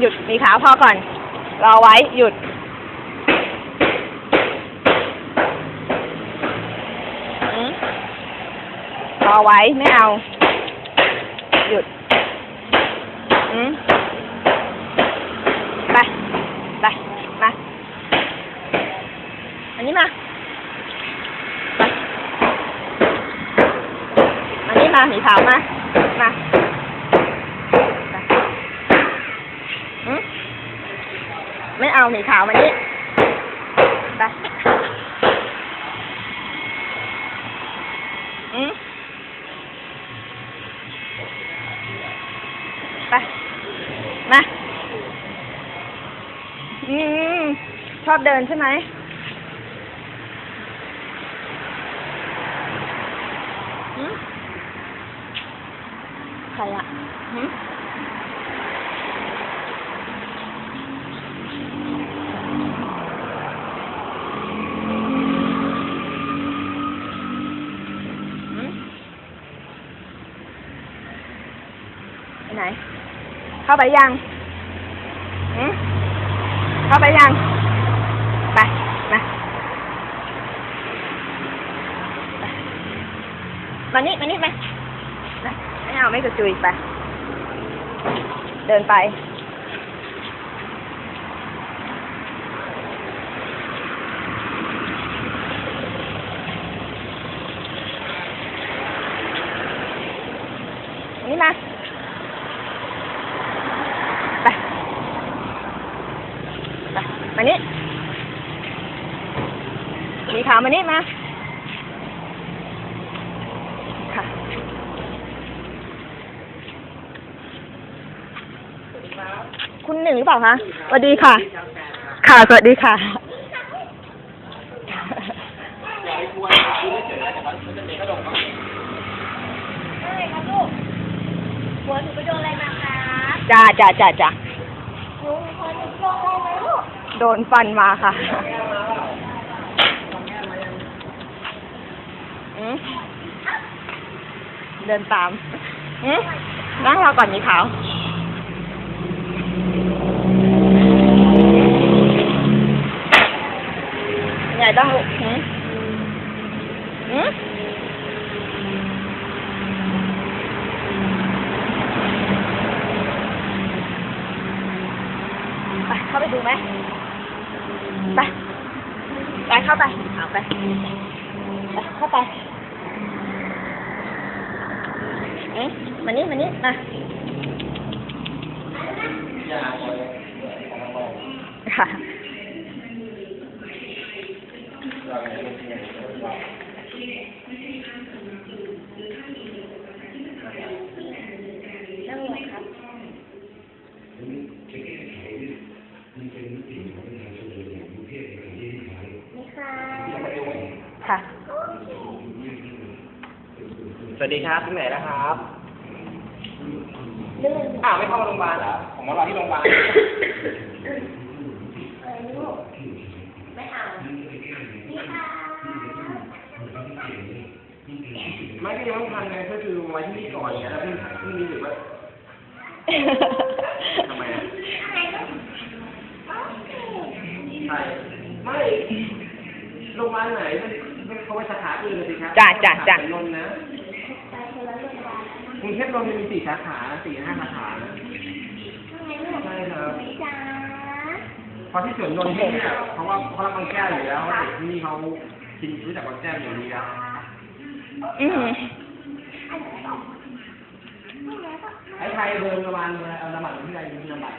หยุดมีขาพอก่อน รอไว้หยุดอืมรอไว้ไม่เอา หยุดอืมไปไปมาอันนี้มาไปอันนี้มาหมีขาวมา มาไปอืม ไม่เอาหมีขาวมานี่ไปอืมไป มา อืม ชอบเดินใช่ไหมหืมใครอะหืมหืม ไหน เข้าไปยังหืมเข้าไปยัง ไปมามานี่มานี่มานะไม่เอาไม่กระจุยไป เดินไปนี่มา ไป ไป มานี่ มีขาวมานี่มาค่ะคุณหนึ่งหรือเปล่าคะสวัสดีค่ะ ค่ะสวัสดีค่ะอะไรครับลูกหัวหนูไปโดนอะไรมาคะจ้าจ้าจ้าจ้าหนูหัวหนูโดนอะไรมาลูกโดนฟันมาค่ะอืม เดินตามนั่งรอก่อนมีขาวใหญ่ต้องลูกหืมหืมไปเข้าไปดูไหมไป ไปเข้าไป เอาไป ไปเข้าไปเอ๊ะมานี่มานี่มาค่ะ นั่งลงครับนี่ค่ะ ค่ะ สวัสดีครับที่ไหนนะครับลื่นอ้าวไม่เข้าโรงพยาบาลเหรอ ผมมารอที่โรงพยาบาลอะไรลูกไม่เอานี่ค่ะไม่ก็ยังไม่ทันไงก็คือมาที่นี่ก่อนไงแล้วเพิ่งเพิ่งรู้สึกว่าทำไมอะอะไรลูกใช่ไม่โรงพยาบาลไหนมันมันเขาไปสาขาอื่นเลยสิครับจ้ะจ้ะจ้ะสขนนท์นะ รุงเทพนนท์มีสี่สาขาสี่ห้าสาขานะทำไงลูกใช่ครับไม่จ้าเพราะที่สวนนนท์ที่เนี่ยเพราะว่าเขารับบางแก้วอยู่แล้วเด็กที่นี่เขากินรู้จักบางแก้วอย่างนี้แล้วอืมอันนี้ต้องไม่แล้วต้องไอ้ไทยเดินประมาณเอาละหมาดที่ไรมีละหมาด